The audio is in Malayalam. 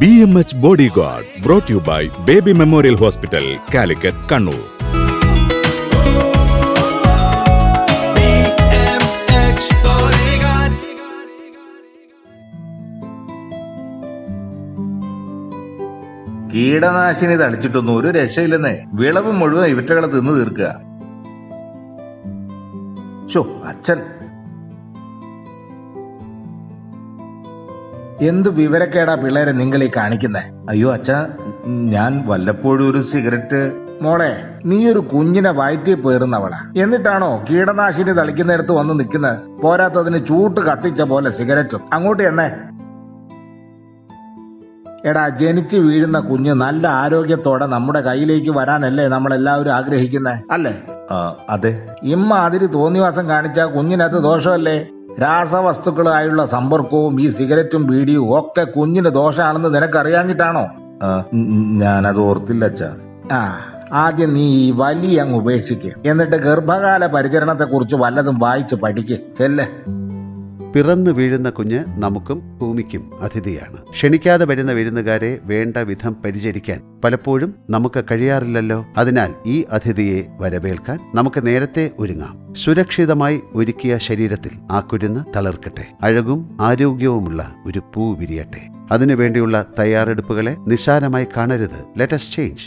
B M H bodyguard brought you by baby memorial hospital Calicut Kannur കീടനാശിനി തളിച്ചിട്ടൊന്നും ഒരു രക്ഷയില്ലെന്നേ വിളവ് മുഴുവൻ ഇവറ്റകളെ തിന്നു തീർക്കുക ഷോ അച്ഛൻ എന്ത് വിവരക്കേടാ പിള്ളേരെ നിങ്ങൾ ഈ കാണിക്കുന്നത് അയ്യോ അച്ഛ ഞാൻ വല്ലപ്പോഴും ഒരു സിഗരറ്റ് മോളെ നീ ഒരു കുഞ്ഞിനെ വയറ്റിൽ പേറുന്നവളാ എന്നിട്ടാണോ കീടനാശിനി തളിക്കുന്നിടത്ത് വന്ന് നിൽക്കുന്നത് പോരാത്തതിന് ചൂട്ട് കത്തിച്ച പോലെ സിഗരറ്റും അങ്ങോട്ട് എന്നേ എടാ ജനിച്ച് വീഴുന്ന കുഞ്ഞ് നല്ല ആരോഗ്യത്തോടെ നമ്മുടെ കയ്യിലേക്ക് വരാനല്ലേ നമ്മൾ എല്ലാവരും ആഗ്രഹിക്കുന്നത് അല്ലേ അതെ ഇമ്മാതിരി തോന്നിവാസം കാണിച്ച കുഞ്ഞിനകത്ത് ദോഷമല്ലേ രാസവസ്തുക്കളായുള്ള സമ്പർക്കവും ഈ സിഗരറ്റും ബീഡിയും ഒക്കെ കുഞ്ഞിന് ദോഷമാണെന്ന് നിനക്കറിയാഞ്ഞിട്ടാണോ ഞാനത് ഓർത്തില്ല അച്ഛാ ആ ആദ്യം നീ ഈ വലിയ അങ്ങ് ഉപേക്ഷിക്കുക എന്നിട്ട് ഗർഭകാല പരിചരണത്തെക്കുറിച്ച് വല്ലതും വായിച്ച് പഠിക്കുക ചെല്ലേ പിറന്നു വീഴുന്ന കുഞ്ഞ് നമുക്കും ഭൂമിക്കും അതിഥിയാണ് ക്ഷണിക്കാതെ വരുന്ന വിരുന്നുകാരെ വേണ്ട വിധം പരിചരിക്കാൻ പലപ്പോഴും നമുക്ക് കഴിയാറില്ലല്ലോ അതിനാൽ ഈ അതിഥിയെ വരവേൽക്കാൻ നമുക്ക് നേരത്തെ ഒരുങ്ങാം സുരക്ഷിതമായി ഒരുക്കിയ ശരീരത്തിൽ ആ കുരുന്ന് തളർക്കട്ടെ അഴകും ആരോഗ്യവുമുള്ള ഒരു പൂ വിരിയട്ടെ അതിനുവേണ്ടിയുള്ള തയ്യാറെടുപ്പുകളെ നിസ്സാരമായി കാണരുത് let's change